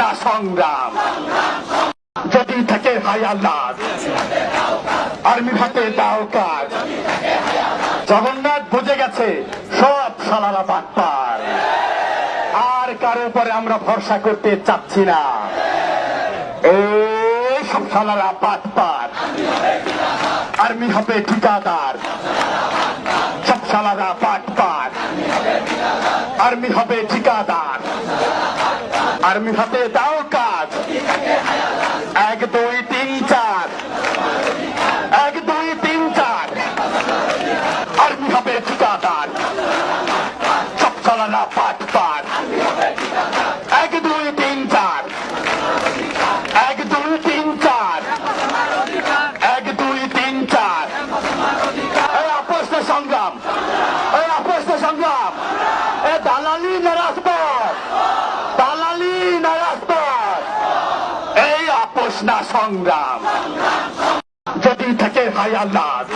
না সংগ্রাম। যদি থাকে হায়ালাত আর্মি হাতে দাও কাজ। জগন্নাথ বুঝে গেছে, সব সালারা বাটপার আর কারও উপরে আমরা ভরসা করতে চাচ্ছি না। এই সব সালারা বাটপার আর্মি হবে ঠিকাদার। সব সালারা বাটপার আর্মি হবে ঠিকাদার। আর্মি হাতে দাও কাজ এক, দুই, তিন, চার। এক, দুই, তিন, চার। আর্মি হবে ঠিকাদার। সব চালানা পাট পাট। এক, দুই, তিন, চার। এক, দুই, তিন, চার। এক, দুই, তিন, চার। এই আপস্ত সংগ্রাম। এই আপস্ত সংগ্রাম। দালালি নারাজপর দালালি নারাজপর এই আপোষ না সংগ্রাম। যদি থাকে হায়ালাত